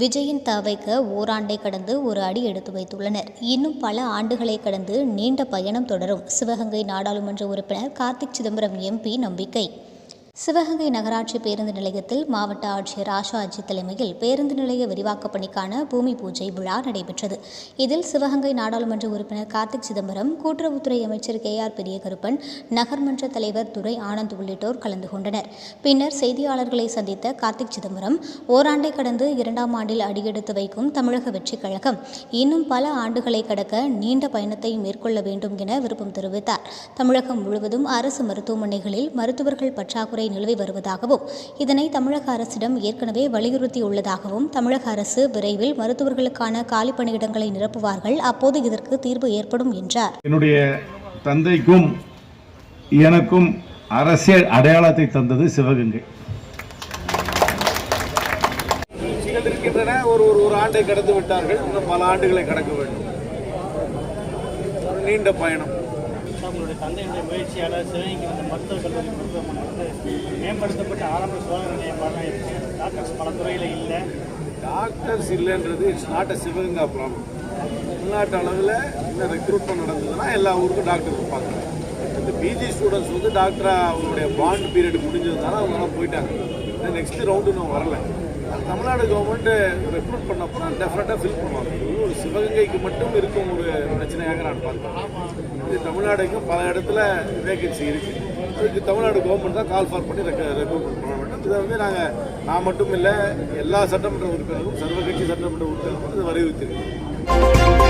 விஜயின் தவைக்க ஓராண்டை கடந்து ஒரு அடி எடுத்து வைத்துள்ளனர். இன்னும் பல ஆண்டுகளை கடந்து நீண்ட பயணம் தொடரும். சிவகங்கை நாடாளுமன்ற உறுப்பினர் கார்த்திக் சிதம்பரம் எம்பி நம்பிக்கை சிவகங்கை நகராட்சி பேருந்து நிலையத்தில் மாவட்ட ஆட்சியர் ஆஷா அஜி தலைமையில் பேருந்து நிலைய விரிவாக்கப் பணிக்கான பூமி பூஜை விழா நடைபெற்றது. இதில் சிவகங்கை நாடாளுமன்ற உறுப்பினர் கார்த்திக் சிதம்பரம் கூட்டுறவுத்துறை அமைச்சர் கே ஆர் பெரியகருப்பன் நகர்மன்ற தலைவர் துரை ஆனந்த் உள்ளிட்டோர் கலந்து கொண்டனர். பின்னர் செய்தியாளர்களை சந்தித்த கார்த்திக் சிதம்பரம் ஓராண்டை கடந்து இரண்டாம் ஆண்டில் அடியெடுத்து வைக்கும் தமிழக வெற்றிக் கழகம் இன்னும் பல ஆண்டுகளை கடக்க நீண்ட பயணத்தை மேற்கொள்ள வேண்டும் என விருப்பம் தெரிவித்தார். தமிழகம் முழுவதும் அரசு மருத்துவமனைகளில் மருத்துவர்கள் பற்றாக்குறை நிலவி வருவதாகவும் இதனை தமிழக அரசிடம் ஏற்கனவே வலியுறுத்தியுள்ளதாகவும் தமிழக அரசு விரைவில் மருத்துவர்களுக்கான காலி பணியிடங்களை நிரப்புவார்கள். அப்போது இதற்கு தீர்வு ஏற்படும் என்றார். என்னுடைய தந்தைக்கும் எனக்கும் அரசியல் அடையாளத்தை தந்தது சிவகங்கை. இருக்கின்றன ஒரு ஒரு ஒரு ஆண்டை கடந்து விட்டார்கள். இன்னும் பல ஆண்டுகளை கடக்க வேண்டும். நீண்ட பயணம். உங்களுடைய தந்தையுடைய முயற்சியால் சிவகங்கை வந்த மருத்துவக் கல்லூரி மருத்துவமனை ஆரம்ப சோதனை நிலையமாக டாக்டர்ஸ் பல துறையில் இல்லை. டாக்டர்ஸ் இல்லைன்றது it's not a Sivaganga problem தமிழ்நாட்டு அளவில் இந்த ரெக்ரூட்மெண்ட் நடந்ததுன்னா எல்லா ஊருக்கும் டாக்டர் இருப்பாங்க. இந்த பிஜி ஸ்டூடெண்ட்ஸ் வந்து டாக்டராக அவங்களுடைய பாண்ட் பீரியட் முடிஞ்சதுனால அவங்களாம் போயிட்டாங்க. நெக்ஸ்ட் ரவுண்டு இன்னும் வரல. தமிழ்நாடு கவர்மெண்ட்டு ரெக்ரூட் பண்ணப்போ டெஃபினட்டாக ஃபில் பண்ணுவாங்க. இது ஒரு சிவகங்கைக்கு மட்டும் இருக்கும் ஒரு பிரச்சனையாக நான் பார்க்குறேன். இது தமிழ்நாடுக்கும் பல இடத்துல வேகன்சி இருக்குது அதுக்கு தமிழ்நாடு கவர்மெண்ட் தான் கால் ஃபார் பண்ணி ரெக்ரூட்மெண்ட் பண்ண வேண்டும். இதை வந்து நாங்கள் நான் மட்டும் இல்லை எல்லா சட்டமன்ற உறுப்பினரும் சர்வகட்சி சட்டமன்ற உறுப்பினர்களும் இதை வலியுறுத்தியிருக்கோம்.